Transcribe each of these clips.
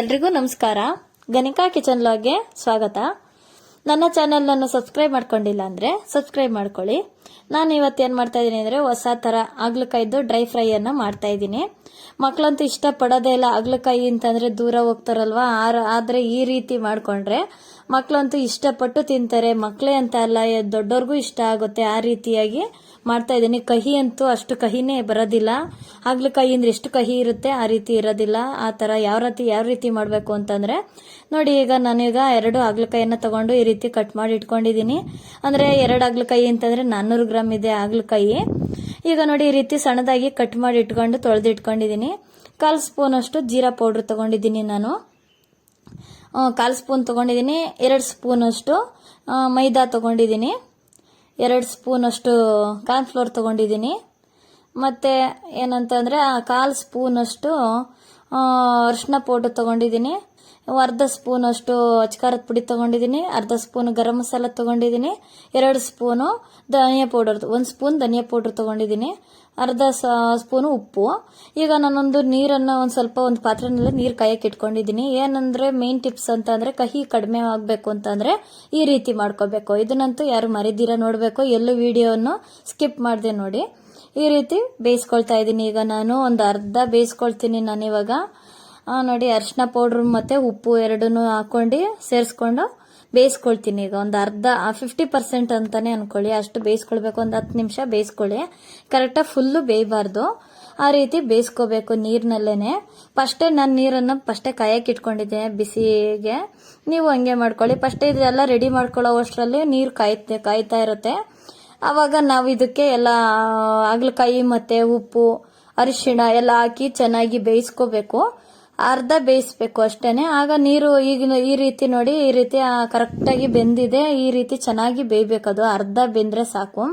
ಎಲ್ರಿಗೂ ನಮಸ್ಕಾರ. ಗಣಿಕಾ ಕಿಚನ್ ಲಾಗ್ಗೆ ಸ್ವಾಗತ. ನನ್ನ ಚಾನಲನ್ನು ಸಬ್ಸ್ಕ್ರೈಬ್ ಮಾಡ್ಕೊಂಡಿಲ್ಲ ಅಂದರೆ ಸಬ್ಸ್ಕ್ರೈಬ್ ಮಾಡ್ಕೊಳ್ಳಿ. ನಾನು ಇವತ್ತು ಏನು ಮಾಡ್ತಾ ಇದ್ದೀನಿ ಅಂದರೆ ಹೊಸ ಥರ ಆಗ್ಲಕಾಯ್ದು ಡ್ರೈ ಫ್ರೈಯನ್ನು ಮಾಡ್ತಾ ಇದ್ದೀನಿ. ಮಕ್ಕಳಂತೂ ಇಷ್ಟಪಡೋದೇ ಇಲ್ಲ ಆಗ್ಲಕಾಯಿ ಅಂತಂದರೆ ದೂರ ಹೋಗ್ತಾರಲ್ವಾ? ಆರ- ಆದರೆ ಈ ರೀತಿ ಮಾಡಿಕೊಂಡ್ರೆ ಮಕ್ಕಳಂತೂ ಇಷ್ಟಪಟ್ಟು ತಿಂತಾರೆ. ಮಕ್ಕಳೇ ಅಂತ ಅಲ್ಲ ದೊಡ್ಡವ್ರಿಗೂ ಇಷ್ಟ ಆಗುತ್ತೆ ಆ ರೀತಿಯಾಗಿ ಮಾಡ್ತಾ ಇದ್ದೀನಿ. ಕಹಿ ಅಂತೂ ಅಷ್ಟು ಕಹಿನೇ ಬರೋದಿಲ್ಲ. ಹಾಗಲಕಾಯಿ ಅಂದ್ರೆ ಎಷ್ಟು ಕಹಿ ಇರುತ್ತೆ ಆ ರೀತಿ ಇರೋದಿಲ್ಲ. ಆ ಥರ ಯಾವ ರೀತಿ ಯಾವ ರೀತಿ ಮಾಡಬೇಕು ಅಂತಂದರೆ ನೋಡಿ, ಈಗ ನಾನೀಗ ಎರಡು ಹಾಗಲಕಾಯಿಯನ್ನು ತಗೊಂಡು ಈ ರೀತಿ ಕಟ್ ಮಾಡಿ ಇಟ್ಕೊಂಡಿದ್ದೀನಿ. ಅಂದರೆ ಎರಡು ಹಾಗಲಕಾಯಿ ಅಂತಂದರೆ ನಾನ್ನೂರು ಗ್ರಾಮ್ ಇದೆ ಹಾಗಲಕಾಯಿ ಈಗ ನೋಡಿ ಈ ರೀತಿ ಸಣ್ಣದಾಗಿ ಕಟ್ ಮಾಡಿ ಇಟ್ಕೊಂಡು ತೊಳೆದು ಇಟ್ಕೊಂಡಿದ್ದೀನಿ ಕಾಲು ಸ್ಪೂನಷ್ಟು ಜೀರಾ ಪೌಡ್ರ್ ತೊಗೊಂಡಿದ್ದೀನಿ ನಾನು. ಕಾಲು ಸ್ಪೂನ್ ತೊಗೊಂಡಿದ್ದೀನಿ. ಎರಡು ಸ್ಪೂನಷ್ಟು ಅಷ್ಟು ಮೈದಾ ತೊಗೊಂಡಿದ್ದೀನಿ. ಎರಡು ಸ್ಪೂನಷ್ಟು ಕಾರ್ನ್ಫ್ಲೋರ್ ತೊಗೊಂಡಿದ್ದೀನಿ. ಮತ್ತು ಏನಂತಂದರೆ ಕಾಲು ಸ್ಪೂನಷ್ಟು ಅರಿಶಿನ ಪೌಡ್ರ್ ತೊಗೊಂಡಿದ್ದೀನಿ. ಅರ್ಧ ಸ್ಪೂನ್ ಅಷ್ಟು ಅಚ್ಕಾರದ ಪುಡಿ ತೊಗೊಂಡಿದ್ದೀನಿ ಅರ್ಧ ಸ್ಪೂನ್ ಗರಂ ಮಸಾಲ ತೊಗೊಂಡಿದ್ದೀನಿ ಎರಡು ಸ್ಪೂನು ಧನಿಯಾ ಪೌಡರ್ ಒಂದು ಸ್ಪೂನ್ ಧನಿಯಾ ಪೌಡರ್ ತೊಗೊಂಡಿದ್ದೀನಿ ಅರ್ಧ ಸ್ಪೂನು ಉಪ್ಪು. ಈಗ ನಾನೊಂದು ನೀರನ್ನು ಒಂದು ಸ್ವಲ್ಪ ಒಂದು ಪಾತ್ರೆನಲ್ಲಿ ನೀರು ಕಾಯಕ್ಕೆ ಇಟ್ಕೊಂಡಿದ್ದೀನಿ. ಏನಂದ್ರೆ ಮೇನ್ ಟಿಪ್ಸ್ ಅಂತ ಅಂದ್ರೆ ಕಹಿ ಕಡಿಮೆ ಆಗಬೇಕು ಅಂತಂದರೆ ಈ ರೀತಿ ಮಾಡ್ಕೋಬೇಕು. ಇದನ್ನಂತೂ ಯಾರು ಮರಿದಿರ ನೋಡಬೇಕು ಎಲ್ಲೂ ವಿಡಿಯೋವನ್ನು ಸ್ಕಿಪ್ ಮಾಡಿದೆ ನೋಡಿ. ಈ ರೀತಿ ಬೇಯಿಸ್ಕೊಳ್ತಾ ಇದ್ದೀನಿ. ಈಗ ನಾನು ಒಂದು ಅರ್ಧ ಬೇಯಿಸ್ಕೊಳ್ತೀನಿ ನಾನು ಇವಾಗ ಆ, ನೋಡಿ, ಅರಿಶಿನ ಪೌಡ್ರ್ ಮತ್ತು ಉಪ್ಪು ಎರಡನ್ನೂ ಹಾಕ್ಕೊಂಡು ಸೇರಿಸ್ಕೊಂಡು ಬೇಯಿಸ್ಕೊಳ್ತೀನಿ ಈಗ. ಒಂದು ಅರ್ಧ ಫಿಫ್ಟಿ ಪರ್ಸೆಂಟ್ ಅಂತಾನೆ ಅನ್ಕೊಳ್ಳಿ. ಅಷ್ಟು ಬೇಯಿಸ್ಕೊಳ್ಬೇಕು, ಒಂದು ಹತ್ತು ನಿಮಿಷ ಬೇಯಿಸ್ಕೊಳ್ಳಿ. ಕರೆಕ್ಟಾಗಿ ಫುಲ್ಲು ಬೇಯಬಾರ್ದು. ಆ ರೀತಿ ಬೇಯಿಸ್ಕೋಬೇಕು ನೀರಿನಲ್ಲೇ ಫಸ್ಟೇ ನಾನು ನೀರನ್ನು ಫಸ್ಟೇ ಕಾಯಕ್ಕೆ ಇಟ್ಕೊಂಡಿದ್ದೆ ಬಿಸಿಗೆ. ನೀವು ಹಂಗೆ ಮಾಡ್ಕೊಳ್ಳಿ. ಫಸ್ಟೇ ಇದೆಲ್ಲ ರೆಡಿ ಮಾಡ್ಕೊಳ್ಳೋ ಅಷ್ಟರಲ್ಲಿ ನೀರು ಕಾಯ್ತೆ, ಕಾಯ್ತಾ ಇರುತ್ತೆ. ಆವಾಗ ನಾವು ಇದಕ್ಕೆ ಎಲ್ಲ ಹಾಗಲಕಾಯಿ ಮತ್ತು ಉಪ್ಪು, ಅರಿಶಿಣ ಎಲ್ಲ ಹಾಕಿ ಚೆನ್ನಾಗಿ ಬೇಯಿಸ್ಕೋಬೇಕು. ಅರ್ಧ ಬೇಯಿಸ್ಬೇಕು ಅಷ್ಟೇನೆ. ಆಗ ನೀರು ಈಗಿನ ಈ ರೀತಿ ನೋಡಿ, ಈ ರೀತಿ ಕರೆಕ್ಟಾಗಿ ಬೆಂದಿದೆ. ಈ ರೀತಿ ಚೆನ್ನಾಗಿ ಬೇಯಬೇಕದು ಅರ್ಧ ಬೆಂದ್ರೆ ಸಾಕು.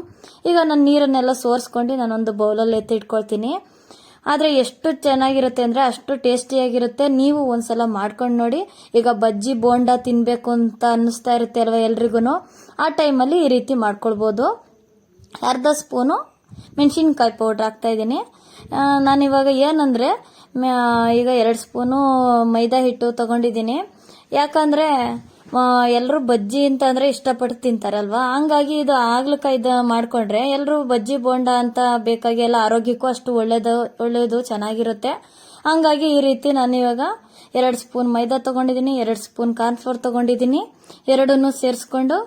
ಈಗ ನಾನು ನೀರನ್ನೆಲ್ಲ ಸೋರಿಸ್ಕೊಂಡು ನಾನೊಂದು ಬೌಲಲ್ಲಿ ಎತ್ತಿ ಇಟ್ಕೊಳ್ತೀನಿ ಆದರೆ ಎಷ್ಟು ಚೆನ್ನಾಗಿರುತ್ತೆ ಅಂದರೆ ಅಷ್ಟು ಟೇಸ್ಟಿಯಾಗಿರುತ್ತೆ. ನೀವು ಒಂದ್ಸಲ ಮಾಡ್ಕೊಂಡು ನೋಡಿ. ಈಗ ಬಜ್ಜಿ ಬೋಂಡ ತಿನ್ನಬೇಕು ಅಂತ ಅನ್ನಿಸ್ತಾ ಇರುತ್ತೆ ಅಲ್ವಾ ಎಲ್ರಿಗೂ ಆ ಟೈಮಲ್ಲಿ ಈ ರೀತಿ ಮಾಡ್ಕೊಳ್ಬೋದು. ಅರ್ಧ ಸ್ಪೂನು ಮೆಣಸಿನ್ಕಾಯಿ ಪೌಡ್ರ್ ಹಾಕ್ತಾ ಇದ್ದೀನಿ. ನಾನಿವಾಗ ಏನಂದರೆ ಈಗ ಎರಡು ಸ್ಪೂನು ಮೈದಾ ಹಿಟ್ಟು ತಗೊಂಡಿದ್ದೀನಿ. ಯಾಕಂದರೆ ಎಲ್ಲರೂ ಬಜ್ಜಿ ಅಂತಂದರೆ ಇಷ್ಟಪಟ್ಟು ತಿಂತಾರಲ್ವಾ? ಹಂಗಾಗಿ ಇದು ಆಗ್ಲಕಾಯ್ದು ಮಾಡಿಕೊಂಡ್ರೆ ಎಲ್ಲರೂ ಬಜ್ಜಿ ಬೋಂಡ ಅಂತ ಬೇಕಾಗಿ ಎಲ್ಲ ಆರೋಗ್ಯಕ್ಕೂ ಅಷ್ಟು ಒಳ್ಳೇದು ಒಳ್ಳೆಯದು ಚೆನ್ನಾಗಿರುತ್ತೆ. ಹಂಗಾಗಿ ಈ ರೀತಿ ನಾನು ಇವಾಗ ಎರಡು ಸ್ಪೂನ್ ಮೈದಾ ತೊಗೊಂಡಿದ್ದೀನಿ, ಎರಡು ಸ್ಪೂನ್ ಕಾರ್ನ್ಫ್ಲೋರ್ ತೊಗೊಂಡಿದ್ದೀನಿ. ಎರಡನ್ನೂ ಸೇರಿಸ್ಕೊಂಡು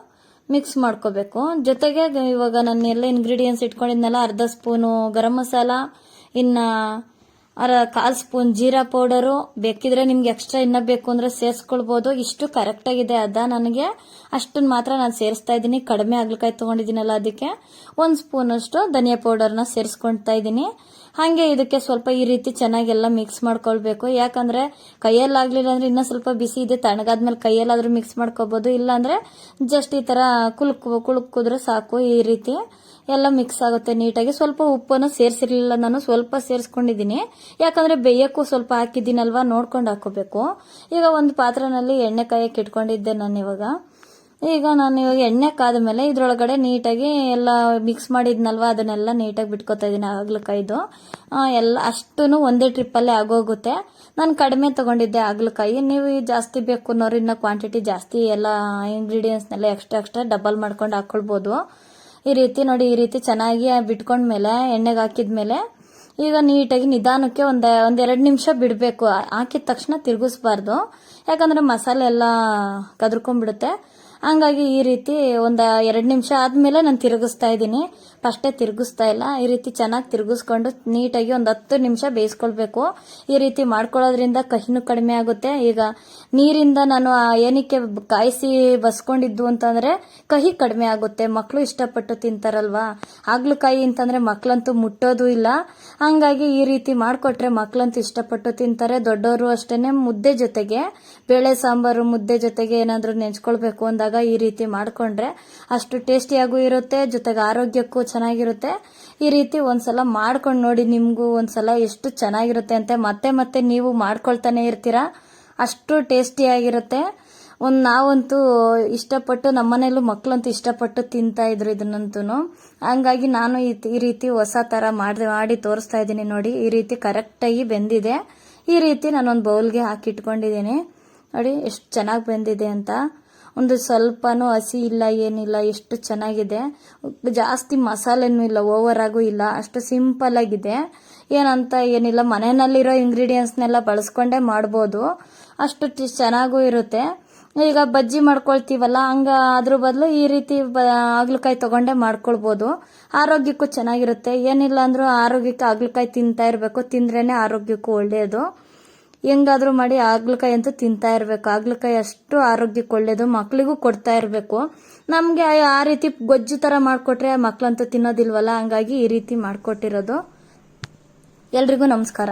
ಮಿಕ್ಸ್ ಮಾಡ್ಕೋಬೇಕು. ಜೊತೆಗೆ ಇವಾಗ ನಾನು ಎಲ್ಲ ಇಂಗ್ರೀಡಿಯೆಂಟ್ಸ್ ಇಟ್ಕೊಂಡಿದ್ನಲ್ಲ, ಅರ್ಧ ಸ್ಪೂನು ಗರಂ ಮಸಾಲ, ಇನ್ನು ಕಾಲು ಸ್ಪೂನ್ ಜೀರಾ ಪೌಡರು ಬೇಕಿದ್ರೆ ನಿಮ್ಗೆ ಎಕ್ಸ್ಟ್ರಾ ಇನ್ನ ಬೇಕು ಅಂದ್ರೆ ಸೇರಿಸ್ಕೊಳ್ಬೋದು. ಇಷ್ಟು ಕರೆಕ್ಟಾಗಿದೆ ಅದ ನನಗೆ. ಅಷ್ಟನ್ನು ಮಾತ್ರ ನಾನು ಸೇರಿಸ್ತಾ ಇದ್ದೀನಿ. ಕಡಿಮೆ ಆಗ್ಲಿಕ್ಕಾಯ್ತು ತೊಗೊಂಡಿದ್ದೀನಲ್ಲ ಅದಕ್ಕೆ. ಒಂದು ಸ್ಪೂನಷ್ಟು ಧನಿಯಾ ಪೌಡರ್ನ ಸೇರಿಸ್ಕೊಳ್ತಾ ಇದ್ದೀನಿ. ಹಾಗೆ ಇದಕ್ಕೆ ಸ್ವಲ್ಪ ಈ ರೀತಿ ಚೆನ್ನಾಗೆಲ್ಲ ಮಿಕ್ಸ್ ಮಾಡ್ಕೊಳ್ಬೇಕು. ಯಾಕಂದ್ರೆ ಕೈಯಲ್ಲಾಗ್ಲಿಲ್ಲ ಅಂದ್ರೆ ಇನ್ನೂ ಸ್ವಲ್ಪ ಬಿಸಿ ಇದೆ, ತಣ್ಣಗಾದ್ಮೇಲೆ ಕೈಯಲ್ಲಾದ್ರೂ ಮಿಕ್ಸ್ ಮಾಡ್ಕೋಬಹುದು ಇಲ್ಲಾಂದ್ರೆ ಜಸ್ಟ್ ಈ ತರ ಕುಲ್ಕ್ ಕುಳುಕಿದ್ರೆ ಸಾಕು ಈ ರೀತಿ. ಎಲ್ಲ ಮಿಕ್ಸ್ ಆಗುತ್ತೆ ನೀಟಾಗಿ. ಸ್ವಲ್ಪ ಉಪ್ಪನ್ನು ಸೇರಿಸಿರ್ಲಿಲ್ಲ ನಾನು, ಸ್ವಲ್ಪ ಸೇರಿಸ್ಕೊಂಡಿದ್ದೀನಿ. ಯಾಕಂದ್ರೆ ಬೇಯಕ್ಕೂ ಸ್ವಲ್ಪ ಹಾಕಿದ್ದೀನಲ್ವಾ, ನೋಡ್ಕೊಂಡು ಹಾಕೋಬೇಕು. ಈಗ ಒಂದು ಪಾತ್ರೆನಲ್ಲಿ ಎಣ್ಣೆ ಕಾಯಕ್ಕೆ ಇಟ್ಕೊಂಡಿದ್ದೆ ನಾನು ಇವಾಗ ಈಗ ನಾನು ಇವಾಗ ಎಣ್ಣೆ ಕಾದ ಮೇಲೆ ಇದ್ರೊಳಗಡೆ ನೀಟಾಗಿ ಎಲ್ಲ ಮಿಕ್ಸ್ ಮಾಡಿದ್ನಲ್ವ, ಅದನ್ನೆಲ್ಲ ನೀಟಾಗಿ ಬಿಟ್ಕೊತಾ ಇದ್ದೀನಿ ಆಗ್ಲಕಾಯ್ದು ಎಲ್ಲ ಅಷ್ಟೂ ಒಂದೇ ಟ್ರಿಪ್ಪಲ್ಲೇ ಆಗೋಗುತ್ತೆ. ನಾನು ಕಡಿಮೆ ತೊಗೊಂಡಿದ್ದೆ ಆಗ್ಲಕಾಯಿ ನೀವು ಜಾಸ್ತಿ ಬೇಕು ಅನ್ನೋರು ಕ್ವಾಂಟಿಟಿ ಜಾಸ್ತಿ ಎಲ್ಲ ಇಂಗ್ರೀಡಿಯೆಂಟ್ಸ್ನೆಲ್ಲ ಎಕ್ಸ್ಟ್ರಾ ಎಕ್ಸ್ಟ್ರಾ ಡಬಲ್ ಮಾಡ್ಕೊಂಡು ಹಾಕ್ಕೊಳ್ಬೋದು ಈ ರೀತಿ ನೋಡಿ, ಈ ರೀತಿ ಚೆನ್ನಾಗಿ ಬಿಟ್ಕೊಂಡ್ಮೇಲೆ, ಎಣ್ಣೆಗೆ ಹಾಕಿದ್ಮೇಲೆ ಈಗ ನೀಟಾಗಿ ನಿಧಾನಕ್ಕೆ ಒಂದು ಒಂದೆರಡು ನಿಮಿಷ ಬಿಡಬೇಕು. ಹಾಕಿದ ತಕ್ಷಣ ತಿರುಗಿಸ್ಬಾರ್ದು. ಯಾಕಂದ್ರೆ ಮಸಾಲೆ ಎಲ್ಲ ಕದ್ರಕೊಂಡ್ಬಿಡುತ್ತೆ. ಹಂಗಾಗಿ ಈ ರೀತಿ ಒಂದು ಎರಡು ನಿಮಿಷ ಆದಮೇಲೆ ನಾನು ತಿರುಗಿಸ್ತಾ ಇದ್ದೀನಿ. ಫಸ್ಟೇ ತಿರುಗಿಸ್ತಾ ಇಲ್ಲ. ಈ ರೀತಿ ಚೆನ್ನಾಗಿ ತಿರುಗಿಸ್ಕೊಂಡು ನೀಟಾಗಿ ಒಂದು ಹತ್ತು ನಿಮಿಷ ಬೇಯಿಸ್ಕೊಳ್ಬೇಕು. ಈ ರೀತಿ ಮಾಡ್ಕೊಳ್ಳೋದ್ರಿಂದ ಕಹಿನೂ ಕಡಿಮೆ ಆಗುತ್ತೆ. ಈಗ ನೀರಿಂದ ನಾನು ಏನಕ್ಕೆ ಕಾಯಿಸಿ ಬಸ್ಕೊಂಡಿದ್ದು ಅಂತಂದ್ರೆ ಕಹಿ ಕಡಿಮೆ ಆಗುತ್ತೆ. ಮಕ್ಕಳು ಇಷ್ಟಪಟ್ಟು ತಿಂತಾರಲ್ವಾ? ಹಾಗಲಕಾಯಿ ಅಂತಂದ್ರೆ ಮಕ್ಕಳಂತೂ ಮುಟ್ಟೋದು ಇಲ್ಲ. ಹಂಗಾಗಿ ಈ ರೀತಿ ಮಾಡಿಕೊಟ್ರೆ ಮಕ್ಕಳಂತೂ ಇಷ್ಟಪಟ್ಟು ತಿಂತಾರೆ. ದೊಡ್ಡವರು ಅಷ್ಟೇನೆ ಮುದ್ದೆ ಜೊತೆಗೆ, ಬೇಳೆ ಸಾಂಬಾರು ಮುದ್ದೆ ಜೊತೆಗೆ ಏನಾದರೂ ನೆಂಚ್ಕೊಳ್ಬೇಕು ಅಂದಾಗ ಈ ರೀತಿ ಮಾಡ್ಕೊಂಡ್ರೆ ಅಷ್ಟು ಟೇಸ್ಟಿಯಾಗೂ ಇರುತ್ತೆ. ಜೊತೆಗೆ ಆರೋಗ್ಯಕ್ಕೂ ಚೆನ್ನಾಗಿರುತ್ತೆ. ಈ ರೀತಿ ಒಂದ್ಸಲ ಮಾಡ್ಕೊಂಡು ನೋಡಿ ನಿಮಗೂ ಒಂದ್ಸಲ ಎಷ್ಟು ಚೆನ್ನಾಗಿರುತ್ತೆ ಅಂತ ಮತ್ತೆ ಮತ್ತೆ ನೀವು ಮಾಡ್ಕೊಳ್ತಾನೆ ಇರ್ತೀರಾ? ಅಷ್ಟು ಟೇಸ್ಟಿಯಾಗಿರುತ್ತೆ ಒಂದು ನಾವಂತೂ ಇಷ್ಟಪಟ್ಟು ನಮ್ಮನೇಲೂ ಮಕ್ಕಳಂತೂ ಇಷ್ಟಪಟ್ಟು ತಿಂತಾ ಇದ್ರು ಇದನ್ನಂತೂ ಹಂಗಾಗಿ ನಾನು ಈ ರೀತಿ ಹೊಸ ಥರ ಮಾಡಿ ಮಾಡಿ ತೋರಿಸ್ತಾ ಇದ್ದೀನಿ ನೋಡಿ. ಈ ರೀತಿ ಕರೆಕ್ಟಾಗಿ ಬೆಂದಿದೆ. ಈ ರೀತಿ ನಾನೊಂದು ಬೌಲ್ಗೆ ಹಾಕಿಟ್ಕೊಂಡಿದ್ದೀನಿ. ನೋಡಿ, ಎಷ್ಟು ಚೆನ್ನಾಗಿ ಬೆಂದಿದೆ ಅಂತ. ಒಂದು ಸ್ವಲ್ಪನೂ ಹಸಿ ಇಲ್ಲ, ಏನಿಲ್ಲ, ಎಷ್ಟು ಚೆನ್ನಾಗಿದೆ. ಜಾಸ್ತಿ ಮಸಾಲೆನೂ ಇಲ್ಲ ಓವರ್ ಆಗೂ ಇಲ್ಲ, ಅಷ್ಟು ಸಿಂಪಲ್ ಆಗಿದೆ. ಏನಂತ ಏನಿಲ್ಲ, ಮನೆಯಲ್ಲಿರೋ ಇಂಗ್ರೀಡಿಯೆಂಟ್ಸ್ನೆಲ್ಲ ಬಳಸ್ಕೊಂಡೆ ಮಾಡ್ಬೋದು. ಅಷ್ಟು ಚೆನ್ನಾಗೂ ಇರುತ್ತೆ. ಈಗ ಬಜ್ಜಿ ಮಾಡ್ಕೊಳ್ತೀವಲ್ಲ, ಹಂಗ ಅದ್ರ ಬದಲು ಈ ರೀತಿ ಹಾಗಲಕಾಯಿ ತಗೊಂಡೇ ಮಾಡ್ಕೊಳ್ಬೋದು. ಆರೋಗ್ಯಕ್ಕೂ ಚೆನ್ನಾಗಿರುತ್ತೆ. ಏನಿಲ್ಲ ಅಂದ್ರೂ ಆರೋಗ್ಯಕ್ಕೆ ಹಾಗಲಕಾಯಿ ತಿಂತಾ ಇರಬೇಕು, ತಿಂದ್ರೇನೆ ಆರೋಗ್ಯಕ್ಕೂ ಒಳ್ಳೆಯದು ಹೆಂಗಾದ್ರೂ ಮಾಡಿ ಹಾಗಲಕಾಯಿ ಅಂತೂ ತಿಂತಾ ಇರಬೇಕು. ಹಾಗಲಕಾಯಿ ಅಷ್ಟು ಆರೋಗ್ಯಕ್ಕೆ ಒಳ್ಳೆಯದು ಮಕ್ಳಿಗೂ ಕೊಡ್ತಾ ಇರಬೇಕು. ನಮಗೆ ಆ ರೀತಿ ಗೊಜ್ಜು ಥರ ಮಾಡಿಕೊಟ್ರೆ ಮಕ್ಳಂತೂ ತಿನ್ನೋದಿಲ್ವಲ್ಲ? ಹಂಗಾಗಿ ಈ ರೀತಿ ಮಾಡಿಕೊಟ್ಟಿರೋದು. ಎಲ್ರಿಗೂ ನಮಸ್ಕಾರ.